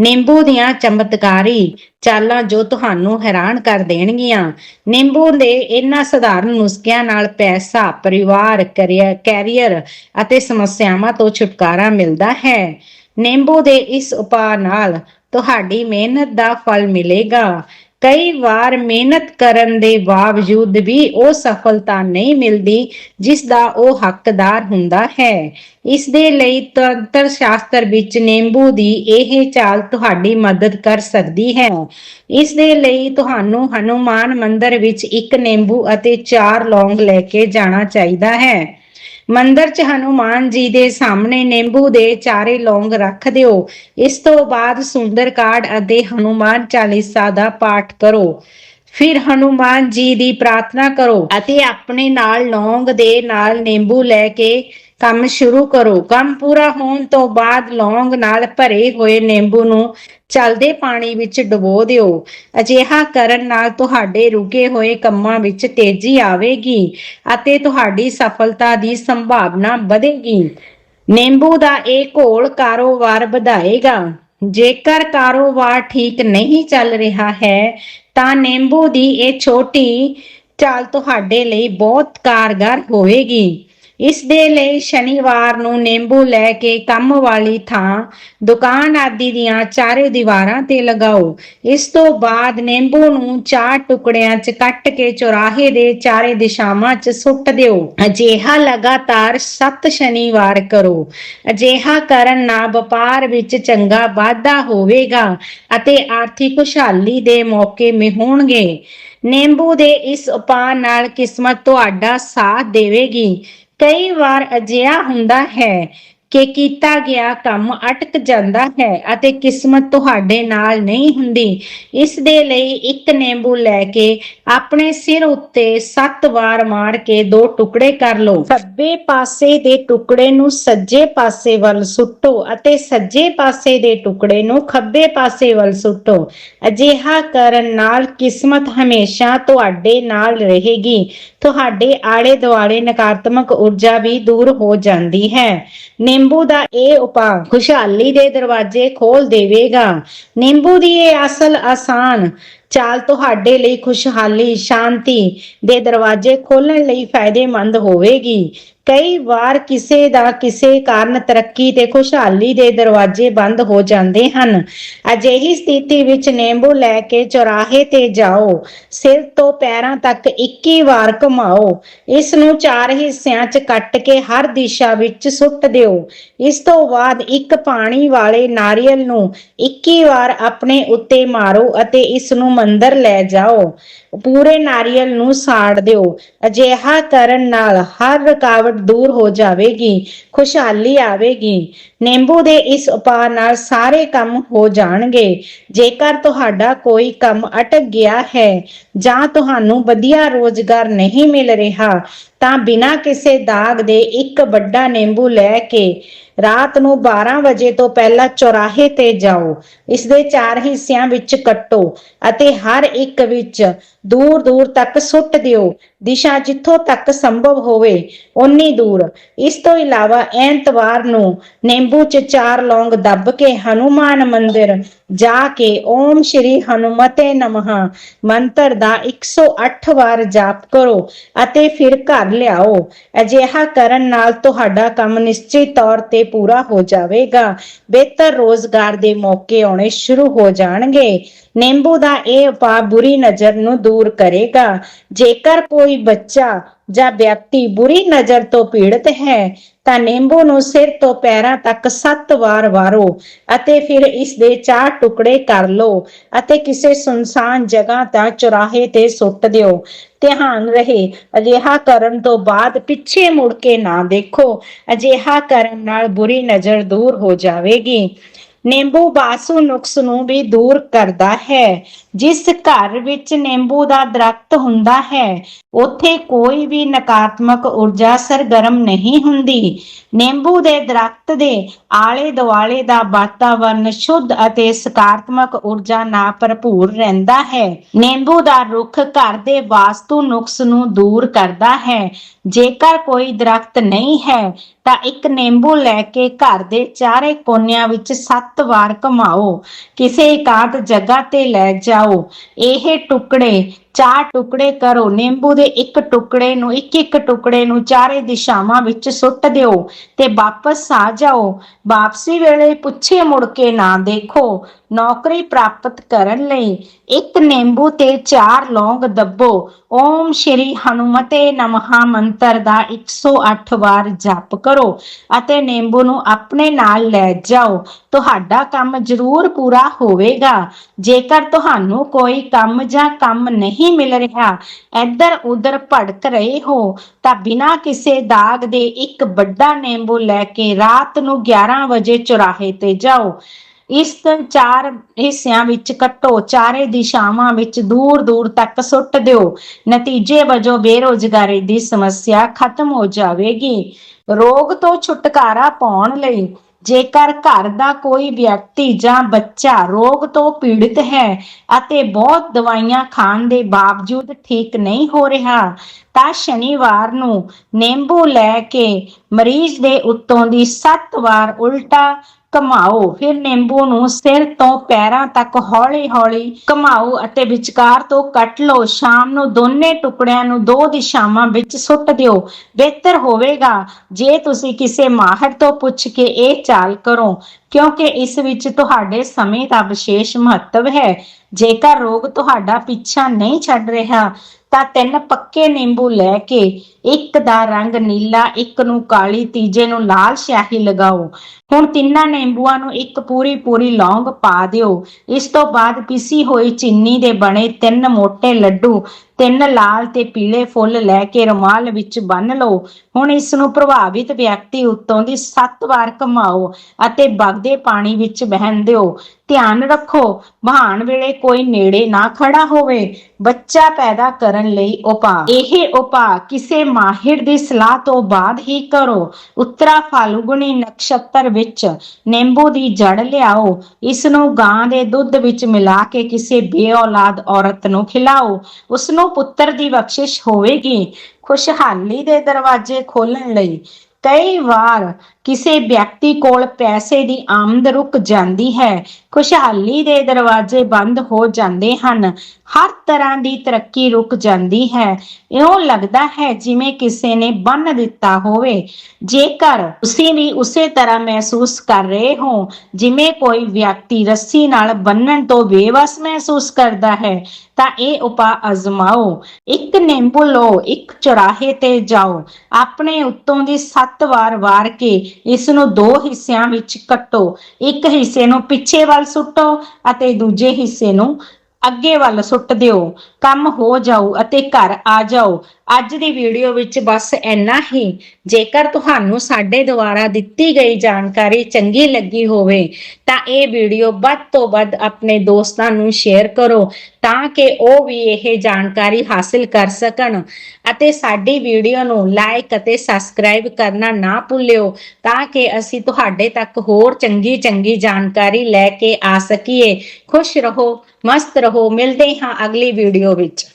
ਨਿੰਬੂ ਦੀਆਂ ਚਮਤਕਾਰੀ ਚਾਲਾਂ ਜੋ ਤੁਹਾਨੂੰ ਹੈਰਾਨ ਕਰ ਦੇਣਗੀਆਂ। ਨਿੰਬੂ ਦੇ ਇਹਨਾਂ ਸਧਾਰਨ ਨੁਸਖਿਆਂ ਨਾਲ ਪੈਸਾ, ਪਰਿਵਾਰ ਕੈਰੀਅਰ ਕੈਰੀਅਰ ਅਤੇ ਸਮੱਸਿਆਵਾਂ ਤੋਂ ਛੁਟਕਾਰਾ ਮਿਲਦਾ ਹੈ। ਨਿੰਬੂ ਦੇ ਇਸ ਉਪਾਅ ਨਾਲ ਤੁਹਾਡੀ ਮਿਹਨਤ ਦਾ ਫਲ ਮਿਲੇਗਾ। ਕਈ ਵਾਰ ਮਿਹਨਤ ਕਰਨ ਦੇ ਬਾਵਜੂਦ ਵੀ ਉਹ ਸਫਲਤਾ ਨਹੀਂ ਮਿਲਦੀ, ਜਿਸ ਦਾ ਉਹ ਹੱਕਦਾਰ ਹੁੰਦਾ ਹੈ। ਇਸ ਦੇ ਲਈ ਤੰਤਰ ਸ਼ਾਸਤਰ ਵਿੱਚ ਨਿੰਬੂ ਦੀ ਇਹ ਚਾਲ ਤੁਹਾਡੀ ਮਦਦ ਕਰ ਸਕਦੀ ਹੈ। ਇਸ ਦੇ ਲਈ ਤੁਹਾਨੂੰ ਹਨੂਮਾਨ ਮੰਦਰ ਵਿੱਚ ਇੱਕ ਨਿੰਬੂ ਅਤੇ ਚਾਰ ਲੌਂਗ ਲੈ ਕੇ ਜਾਣਾ ਚਾਹੀਦਾ ਹੈ। ਮੰਦਰ 'ਚ ਹਨੂਮਾਨ ਜੀ ਦੇ ਸਾਹਮਣੇ ਨਿੰਬੂ ਦੇ ਚਾਰੇ ਲੌਂਗ ਰੱਖ ਦਿਓ। ਇਸ ਤੋਂ ਬਾਅਦ ਸੁੰਦਰਕਾਂਡ ਅਤੇ ਹਨੂਮਾਨ ਚਾਲੀਸਾ ਦਾ ਪਾਠ ਕਰੋ। ਫਿਰ ਹਨੂਮਾਨ ਜੀ ਦੀ ਪ੍ਰਾਰਥਨਾ ਕਰੋ ਅਤੇ ਆਪਣੇ ਨਾਲ ਲੌਂਗ ਦੇ ਨਾਲ ਨਿੰਬੂ ਲੈ ਕੇ ਕੰਮ ਸ਼ੁਰੂ ਕਰੋ। ਕੰਮ ਪੂਰਾ ਹੋਣ ਤੋਂ ਬਾਅਦ ਲੌਂਗ ਨਾਲ ਭਰੇ ਹੋਏ ਨਿੰਬੂ ਨੂੰ ਚਲਦੇ ਪਾਣੀ ਵਿੱਚ ਡੁਬੋ ਦਿਓ। ਅਜਿਹਾ ਕਰਨ ਨਾਲ ਤੁਹਾਡੇ ਰੁਕੇ ਹੋਏ ਕੰਮਾਂ ਵਿੱਚ ਤੇਜ਼ੀ ਆਵੇਗੀ ਅਤੇ ਤੁਹਾਡੀ ਸਫਲਤਾ ਦੀ ਸੰਭਾਵਨਾ ਵਧੇਗੀ। ਨਿੰਬੂ ਦਾ ਇਹ ਘੋਲ ਕਾਰੋਬਾਰ ਵਧਾਏਗਾ। ਜੇਕਰ ਕਾਰੋਬਾਰ ਠੀਕ ਨਹੀਂ ਚੱਲ ਰਿਹਾ ਹੈ, ਤਾਂ ਨਿੰਬੂ ਦੀ ਇਹ ਛੋਟੀ ਚਾਲ ਤੁਹਾਡੇ ਲਈ ਬਹੁਤ ਕਾਰਗਰ ਹੋਵੇਗੀ। ਇਸ ਦੇ ਲਈ ਸ਼ਨੀਵਾਰ ਨੂੰ ਨਿੰਬੂ ਲੈ ਕੇ ਕੰਮ ਵਾਲੀ ਥਾਂ, ਦੁਕਾਨ ਆਦਿ ਦੀਆਂ ਚਾਰੇ ਦੀਵਾਰਾਂ ਤੇ ਲਗਾਓ। ਇਸ ਤੋਂ ਬਾਅਦ ਨਿੰਬੂ ਨੂੰ ਚਾਰ ਟੁਕੜਿਆਂ 'ਚ ਕੱਟ ਕੇ ਚੌਰਾਹੇ ਦੇ ਚਾਰੇ ਦਿਸ਼ਾਵਾਂ 'ਚ ਸੁੱਟ ਦਿਓ। ਅਜਿਹਾ ਲਗਾਤਾਰ 7 ਸ਼ਨੀਵਾਰ ਕਰੋ। ਅਜਿਹਾ ਕਰਨ ਨਾਲ ਵਪਾਰ ਵਿੱਚ ਚੰਗਾ ਵਾਧਾ ਹੋਵੇਗਾ ਅਤੇ ਆਰਥਿਕ ਖੁਸ਼ਹਾਲੀ ਦੇ ਮੌਕੇ ਮਿਲਣਗੇ ਨਿੰਬੂ ਦੇ ਇਸ ਉਪਾਅ ਨਾਲ ਕਿਸਮਤ ਤੁਹਾਡਾ ਸਾਥ ਦੇਵੇਗੀ। ਕਈ ਵਾਰ ਅਜਿਹਾ ਹੁੰਦਾ ਹੈ ਕਿ ਕੀਤਾ ਗਿਆ ਕੰਮ ਅਟਕ ਜਾਂਦਾ ਹੈ ਅਤੇ ਕਿਸਮਤ ਤੁਹਾਡੇ ਨਾਲ ਨਹੀਂ ਹੁੰਦੀ। ਇਸ ਦੇ ਲਈ ਇੱਕ ਨਿੰਬੂ ਲੈ ਕੇ ਆਪਣੇ ਸਿਰ ਉੱਤੇ 7 ਵਾਰ ਮਾਰ ਕੇ ਦੋ ਟੁਕੜੇ ਕਰ ਲਓ। ਖੱਬੇ ਪਾਸੇ ਦੇ ਟੁਕੜੇ ਨੂੰ ਸੱਜੇ ਪਾਸੇ ਵੱਲ ਸੁੱਟੋ ਅਤੇ ਸੱਜੇ ਪਾਸੇ ਦੇ ਟੁਕੜੇ ਨੂੰ ਖੱਬੇ ਪਾਸੇ ਵੱਲ ਸੁੱਟੋ। ਅਜਿਹਾ ਕਰਨ ਨਾਲ ਕਿਸਮਤ ਹਮੇਸ਼ਾ ਤੁਹਾਡੇ ਨਾਲ ਰਹੇਗੀ। ਤੁਹਾਡੇ ਆਲੇ ਦੁਆਲੇ ਨਕਾਰਾਤਮਕ ਊਰਜਾ ਵੀ ਦੂਰ ਹੋ ਜਾਂਦੀ ਹੈ। ਨਿੰਬੂ ਦਾ ਇਹ ਉਪਾਅ ਖੁਸ਼ਹਾਲੀ ਦੇ ਦਰਵਾਜ਼ੇ ਖੋਲ ਦੇਵੇਗਾ। ਨਿੰਬੂ ਦੀ ਇਹ ਅਸਲ ਆਸਾਨ ਚਾਲ ਤੁਹਾਡੇ ਲਈ ਖੁਸ਼ਹਾਲੀ, ਸ਼ਾਂਤੀ ਦੇ ਦਰਵਾਜ਼ੇ ਖੋਲਣ ਲਈ ਫਾਇਦੇਮੰਦ ਹੋਵੇਗੀ। ਕਈ ਵਾਰ ਕਿਸੇ ਦਾ ਕਿਸੇ ਕਾਰਨ ਤਰੱਕੀ ਤੇ ਖੁਸ਼ਹਾਲੀ ਦੇ ਦਰਵਾਜ਼ੇ ਬੰਦ ਹੋ ਜਾਂਦੇ ਹਨ। ਅਜਿਹੀ ਸਥਿਤੀ ਵਿੱਚ ਨਿੰਬੂ ਲੈ ਕੇ ਚੌਰਾਹੇ ਤੇ ਜਾਓ। ਸਿਰ ਤੋਂ ਪੈਰਾਂ ਤੱਕ 21 ਵਾਰ ਘੁਮਾਓ। ਇਸ ਨੂੰ ਚਾਰ ਹਿੱਸਿਆਂ 'ਚ ਕੱਟ ਕੇ ਹਰ ਦਿਸ਼ਾ ਵਿੱਚ ਸੁੱਟ ਦਿਓ। ਇਸ ਤੋਂ ਬਾਅਦ ਇੱਕ ਪਾਣੀ ਵਾਲੇ ਨਾਰੀਅਲ ਨੂੰ 21 ਵਾਰ ਆਪਣੇ ਉੱਤੇ ਮਾਰੋ ਅਤੇ ਇਸ ਨੂੰ ਮੰਦਰ ਲੈ ਜਾਓ। ਪੂਰੇ ਨਾਰੀਅਲ ਨੂੰ ਸਾੜ ਦਿਓ। ਅਜਿਹਾ ਕਰਨ ਨਾਲ ਹਰ ਰੁਕਾਵਟ ਦੂਰ ਹੋ ਜਾਵੇਗੀ, ਖੁਸ਼ਹਾਲੀ ਆਵੇਗੀ। ਨਿੰਬੂ ਦੇ ਇਸ ਉਪਾਅ ਨਾਲ ਸਾਰੇ ਕੰਮ ਹੋ ਜਾਣਗੇ। ਜੇਕਰ ਤੁਹਾਡਾ ਕੋਈ ਕੰਮ ਅਟਕ ਗਿਆ ਹੈ ਜਾਂ ਤੁਹਾਨੂੰ ਵਧੀਆ ਰੋਜ਼ਗਾਰ ਨਹੀਂ ਮਿਲ ਰਿਹਾ, ਤਾਂ ਬਿਨਾਂ ਕਿਸੇ ਦਾਗ ਦੇ ਇੱਕ ਵੱਡਾ ਨਿੰਬੂ ਲੈ ਕੇ ਰਾਤ ਨੂੰ 12 ਵਜੇ ਤੋਂ ਪਹਿਲਾਂ ਚੌਰਾਹੇ ਤੇ ਜਾਓ। ਇਸ ਦੇ ਚਾਰ ਹਿੱਸਿਆਂ ਵਿੱਚ ਕੱਟੋ ਅਤੇ ਹਰ ਇੱਕ ਵਿੱਚ ਦੂਰ ਦੂਰ ਤੱਕ ਸੁੱਟ ਦਿਓ। ਦਿਸ਼ਾ ਜਿੱਥੋਂ ਤੱਕ ਸੰਭਵ ਹੋਵੇ, ਓਨੀ ਦੂਰ। ਇਸ ਤੋਂ ਇਲਾਵਾ ਐਤਵਾਰ ਨੂੰ ਨਿੰਬੂ 'ਚ ਚਾਰ ਲੌਂਗ ਦੱਬ ਕੇ ਹਨੂਮਾਨ ਮੰਦਿਰ ਜਾ ਕੇ ਓਮ ਸ਼੍ਰੀ ਹਨੂਮਤੇ ਨਮః, ਮੰਤਰ ਦਾ 108 ਵਾਰ ਜਾਪ ਕਰੋ ਅਤੇ ਫਿਰ ਘਰ ਲਿਆਓ। ਅਜਿਹਾ ਕਰਨ ਨਾਲ ਤੁਹਾਡਾ ਕੰਮ ਨਿਸ਼ਚਿਤ ਤੌਰ ਤੇ ਪੂਰਾ ਹੋ ਜਾਵੇਗਾ। ਬਿਹਤਰ ਰੋਜ਼ਗਾਰ ਦੇ ਮੌਕੇ ਆਉਣੇ ਸ਼ੁਰੂ ਹੋ ਜਾਣਗੇ। ਨਿੰਬੂ ਦਾ ਇਹ ਉਪਾਅ ਬੁਰੀ ਨਜ਼ਰ ਨੂੰ ਦੂਰ ਕਰੇਗਾ। ਜੇਕਰ ਕੋਈ ਬੱਚਾ ਜਾਂ ਵਿਅਕਤੀ ਬੁਰੀ ਨਜ਼ਰ ਤੋਂ ਪੀੜਤ ਹੈ ਤਾਂ ਨਿੰਬੂ ਨੂੰ ਸਿਰ ਤੋਂ ਪੈਰਾਂ ਤੱਕ 7 ਵਾਰ ਵਾਰੋ ਅਤੇ ਫਿਰ ਇਸ ਦੇ ਚਾਰ ਟੁਕੜੇ ਕਰ ਲਓ ਅਤੇ ਕਿਸੇ ਸੁਨਸਾਨ ਜਗ੍ਹਾ ਤਾਂ ਚੁਰਾਹੇ ਤੇ ਸੁੱਟ ਦਿਓ। ਧਿਆਨ ਰਹੇ, ਅਜਿਹਾ ਕਰਨ ਤੋਂ ਬਾਅਦ ਪਿੱਛੇ ਮੁੜ ਕੇ ਨਾ ਦੇਖੋ, ਅਜਿਹਾ ਕਰਨ ਨਾਲ ਬੁਰੀ ਨਜ਼ਰ ਦੂਰ ਹੋ ਜਾਵੇਗੀ। ਨਿੰਬੂ ਬਾਸੂ ਨੁਕਸ ਨੂੰ ਵੀ ਦੂਰ ਕਰਦਾ ਹੈ। ਜਿਸ ਘਰ ਵਿੱਚ ਨਿੰਬੂ ਦਾ ਦਰਖਤ ਹੁੰਦਾ ਹੈ, ਉੱਥੇ ਕੋਈ ਵੀ ਨਕਾਰਾਤਮਕ ਊਰਜਾ ਸਰਗਰਮ ਨਹੀਂ ਹੁੰਦੀ। ਨਿੰਬੂ ਦੇ ਦਰਖਤ ਦੇ ਆਲੇ ਦੁਆਲੇ ਦਾ ਵਾਤਾਵਰਣ ਸ਼ੁੱਧ ਅਤੇ ਸਕਾਰਾਤਮਕ ਊਰਜਾ ਨਾਲ ਭਰਪੂਰ ਰਹਿੰਦਾ ਹੈ। ਨਿੰਬੂ ਦਾ ਰੁੱਖ ਘਰ ਦੇ ਵਾਸਤੂ ਨੁਕਸ ਨੂੰ ਦੂਰ ਕਰਦਾ ਹੈ। ਜੇਕਰ ਕੋਈ ਦਰਖਤ ਨਹੀਂ ਹੈ, ਤਾਂ ਇੱਕ ਨਿੰਬੂ ਲੈ ਕੇ ਘਰ ਦੇ ਚਾਰੇ ਕੋਨਿਆਂ ਵਿੱਚ 7 ਵਾਰ ਘੁਮਾਓ। ਕਿਸੇ ਇਕਾਂਤ ਜਗ੍ਹਾ ਤੇ ਲੈ ਜਾਓ। ਇਹ ਟੁਕੜੇ ਚਾਰ ਟੁਕੜੇ ਕਰੋ, ਨਿੰਬੂ ਦੇ ਇੱਕ ਟੁਕੜੇ ਨੂੰ, ਇੱਕ ਇੱਕ ਟੁਕੜੇ ਨੂੰ ਚਾਰੇ ਦਿਸ਼ਾਵਾਂ ਵਿੱਚ ਸੁੱਟ ਦਿਓ ਤੇ ਵਾਪਸ ਆ ਜਾਓ। ਵਾਪਸੀ ਵੇਲੇ ਪੁੱਛੇ ਮੁੜ ਕੇ ਨਾ ਦੇਖੋ। ਨੌਕਰੀ ਪ੍ਰਾਪਤ ਕਰਨ ਲਈ ਇੱਕ ਨਿੰਬੂ ਤੇ ਚਾਰ ਲੌਂਗ ਦੱਬੋ। ਓਮ ਸ਼੍ਰੀ ਹਨੂਮਤੇ ਨਮਹਾ ਮੰਤਰ ਦਾ 108 ਵਾਰ ਜਪ ਕਰੋ ਅਤੇ ਨਿੰਬੂ ਨੂੰ ਆਪਣੇ ਨਾਲ ਲੈ ਜਾਓ। ਤੁਹਾਡਾ ਕੰਮ ਜ਼ਰੂਰ ਪੂਰਾ ਹੋਵੇਗਾ। ਜੇਕਰ ਤੁਹਾਨੂੰ ਕੋਈ ਕੰਮ ਜਾਂ ਕੰਮ ਨਹੀਂ ਮਿਲ ਰਿਹਾ। ਇੱਧਰ ਉੱਧਰ ਭਟਕ ਰਹੇ ਹੋ ਤਾਂ ਬਿਨਾਂ ਕਿਸੇ ਦਾਗ ਦੇ ਇੱਕ ਵੱਡਾ ਨਿੰਬੂ ਲੈ ਕੇ ਰਾਤ ਨੂੰ 11 ਵਜੇ ਚੁਰਾਹੇ ਤੇ ਜਾਓ। ਇਸ ਚਾਰ ਹਿੱਸਿਆਂ ਵਿੱਚ ਕੱਟੋ, ਚਾਰੇ ਦਿਸ਼ਾਵਾਂ ਵਿੱਚ ਦੂਰ ਦੂਰ ਤੱਕ ਸੁੱਟ ਦਿਓ। ਨਤੀਜੇ ਵਜੋਂ ਬੇਰੋਜ਼ਗਾਰੀ ਦੀ ਸਮੱਸਿਆ ਖਤਮ ਹੋ ਜਾਵੇਗੀ। ਰੋਗ ਤੋਂ ਛੁਟਕਾਰਾ ਪਾਉਣ ਲਈ ਜੇਕਰ ਘਰ ਦਾ ਕੋਈ ਵਿਅਕਤੀ ਜਾਂ ਬੱਚਾ ਰੋਗ ਤੋਂ ਪੀੜਿਤ ਹੈ ਅਤੇ ਬਹੁਤ ਦਵਾਈਆਂ ਖਾਣ ਦੇ ਬਾਵਜੂਦ ਠੀਕ ਨਹੀਂ ਹੋ ਰਿਹਾ, ਤਾਂ ਸ਼ਨੀਵਾਰ ਨੂੰ ਨਿੰਬੂ ਲੈ ਕੇ ਮਰੀਜ਼ ਦੇ ਉੱਤੋਂ ਦੀ 7 ਵਾਰ ਉਲਟਾ ਘਮਾਓ। ਫਿਰ ਨਿੰਬੂ ਨੂੰ ਸਿਰ ਤੋਂ ਪੈਰਾਂ ਤੱਕ ਹੌਲੀ-ਹੌਲੀ ਘਮਾਓ ਅਤੇ ਵਿਚਕਾਰ ਤੋਂ ਕੱਟ ਲਓ। ਸ਼ਾਮ ਨੂੰ ਦੋਨੇ ਟੁਕੜਿਆਂ ਨੂੰ ਦੋ ਦਿਸ਼ਾਵਾਂ ਵਿੱਚ ਸੁੱਟ ਦਿਓ। ਬਿਹਤਰ ਹੋਵੇਗਾ ਜੇ ਤੁਸੀਂ ਕਿਸੇ ਮਾਹਰ ਤੋਂ ਪੁੱਛ ਕੇ ਇਹ ਚਾਲ ਕਰੋ। ਕਿਉਂਕਿ ਇਸ ਵਿੱਚ ਤੁਹਾਡੇ ਸਮੇਂ ਦਾ ਵਿਸ਼ੇਸ਼ ਮਹੱਤਵ ਹੈ। ਜੇਕਰ ਰੋਗ ਤੁਹਾਡਾ ਪਿੱਛਾ ਨਹੀਂ ਛੱਡ ਰਿਹਾ, ਤਾਂ ਤਿੰਨ ਪੱਕੇ ਨਿੰਬੂ ਲੈ ਕੇ ਇੱਕ ਦਾ ਰੰਗ ਨੀਲਾ, ਇੱਕ ਨੂੰ ਕਾਲੀ, ਤੀਜੇ ਨੂੰ ਲਾਲ ਸਿਆਹੀ ਲਗਾਓ। ਹੁਣ ਤਿੰਨਾਂ ਨਿੰਬੂਆਂ ਨੂੰ ਇੱਕ ਪੂਰੀ ਪੂਰੀ ਲੌਂਗ ਪਾ ਦਿਓ। ਇਸ ਤੋਂ ਬਾਅਦ ਪਿਸੀ ਹੋਈ ਚੀਨੀ ਦੇ ਬਣੇ ਤਿੰਨ ਮੋٹے ਲੱਡੂ ਤਿੰਨ ਲਾਲ ਤੇ ਪੀਲੇ ਫੁੱਲ ਲੈ ਕੇ ਰੁਮਾਲ ਵਿੱਚ ਬੰਨ ਲਓ। ਹੁਣ ਇਸ ਨੂੰ ਪ੍ਰਭਾਵਿਤ ਵਿਅਕਤੀ ਉੱਤੋਂ ਦੀ 7 ਵਾਰ ਘਮਾਓ ਅਤੇ ਵਗਦੇ ਪਾਣੀ ਵਿੱਚ ਬਹਿਣ ਦਿਓ। ਧਿਆਨ ਰੱਖੋ ਬਹਾਨ ਵੇਲੇ ਕੋਈ ਨੇੜੇ ਨਾ ਖੜਾ ਹੋਵੇ। ਬੱਚਾ ਪੈਦਾ ਕਰਨ ਲਈ ਉਪਾਅ। ਇਹ ਉਪਾਅ ਕਿਸੇ ਮਾਹਿਰ ਦੀ ਸਲਾਹ ਤੋਂ ਬਾਅਦ ਹੀ ਕਰੋ। ਉੱਤਰਾ ਫਾਲਗੁਨੀ ਨਕਸ਼ਤਰ ਵਿੱਚ ਨਿੰਬੂ ਦੀ ਜੜ ਲਿਆਓ। ਇਸ ਨੂੰ ਗਾਂ ਦੇ ਦੁੱਧ ਵਿੱਚ ਮਿਲਾ ਕੇ ਕਿਸੇ ਬੇਔਲਾਦ ਔਰਤ ਨੂੰ ਖਿਲਾਓ। ਉਸ ਨੂੰ ਪੁੱਤਰ ਦੀ ਬਖਸ਼ਿਸ਼ ਹੋਵੇਗੀ। ਖੁਸ਼ਹਾਲੀ ਦੇ ਦਰਵਾਜ਼ੇ ਖੋਲਣ ਲਈ ਕਈ ਵਾਰ ਕਿਸੇ ਵਿਅਕਤੀ ਕੋਲ ਪੈਸੇ ਦੀ ਆਮਦ ਰੁਕ ਜਾਂਦੀ ਹੈ। ਖੁਸ਼ਹਾਲੀ ਦੇ ਦਰਵਾਜ਼ੇ ਬੰਦ ਹੋ ਜਾਂਦੇ ਹਨ। ਹਰ ਤਰ੍ਹਾਂ ਦੀ ਤਰੱਕੀ ਰੁਕ ਜਾਂਦੀ ਹੈ। ਇਉਂ ਲੱਗਦਾ ਹੈ ਜਿਵੇਂ ਕਿਸੇ ਨੇ ਬੰਨ ਦਿੱਤਾ ਹੋਵੇ। ਜੇਕਰ ਤੁਸੀਂ ਵੀ ਉਸੇ ਤਰ੍ਹਾਂ ਮਹਿਸੂਸ ਕਰ ਰਹੇ ਹੋ, ਜਿਵੇਂ ਕੋਈ ਵਿਅਕਤੀ ਰੱਸੀ ਨਾਲ ਬੰਨਣ ਤੋਂ ਬੇਵਸ ਮਹਿਸੂਸ ਕਰਦਾ ਹੈ, ਤਾਂ ਇਹ ਉਪਾਅ ਅਜ਼ਮਾਓ। ਇੱਕ ਨਿੰਬੂ ਲਓ, ਇੱਕ ਚੁਰਾਹੇ ਤੇ ਜਾਓ। ਆਪਣੇ ਉੱਤੋਂ ਦੀ 7 ਵਾਰ ਵਾਰ ਕੇ ਇਸ ਨੂੰ ਦੋ ਹਿੱਸਿਆਂ ਵਿੱਚ ਕੱਟੋ। ਇੱਕ ਹਿੱਸੇ ਨੂੰ ਪਿੱਛੇ ਵੱਲ ਸੁੱਟੋ ਅਤੇ ਦੂਜੇ ਹਿੱਸੇ ਨੂੰ ਅੱਗੇ ਵੱਲ ਸੁੱਟ ਦਿਓ। ਕੰਮ ਹੋ ਜਾਓ ਅਤੇ ਘਰ ਆ ਜਾਓ। ਅੱਜ ਦੀ ਵੀਡੀਓ ਵਿੱਚ ਬਸ ਇੰਨਾ ਹੀ। ਜੇਕਰ ਤੁਹਾਨੂੰ ਸਾਡੇ ਦੁਆਰਾ ਦਿੱਤੀ ਗਈ ਜਾਣਕਾਰੀ ਚੰਗੀ ਲੱਗੀ ਹੋਵੇ, ਤਾਂ ਇਹ ਵੀਡੀਓ ਵੱਧ ਤੋਂ ਵੱਧ ਆਪਣੇ ਦੋਸਤਾਂ ਨੂੰ ਸ਼ੇਅਰ ਕਰੋ ਤਾਂ ਕਿ ਉਹ ਵੀ ਇਹ ਜਾਣਕਾਰੀ ਹਾਸਲ ਕਰ ਸਕਣ। ਅਤੇ ਸਾਡੀ ਵੀਡੀਓ ਨੂੰ ਲਾਈਕ ਅਤੇ ਸਬਸਕ੍ਰਾਈਬ ਕਰਨਾ ਨਾ ਭੁੱਲਿਓ, ਤਾਂ ਕਿ ਅਸੀਂ ਤੁਹਾਡੇ ਤੱਕ ਹੋਰ ਚੰਗੀ ਚੰਗੀ ਜਾਣਕਾਰੀ ਲੈ ਕੇ ਆ ਸਕੀਏ। ਖੁਸ਼ ਰਹੋ, ਮਸਤ ਰਹੋ। ਮਿਲਦੇ ਹਾਂ ਅਗਲੀ ਵੀਡੀਓ ਵਿੱਚ।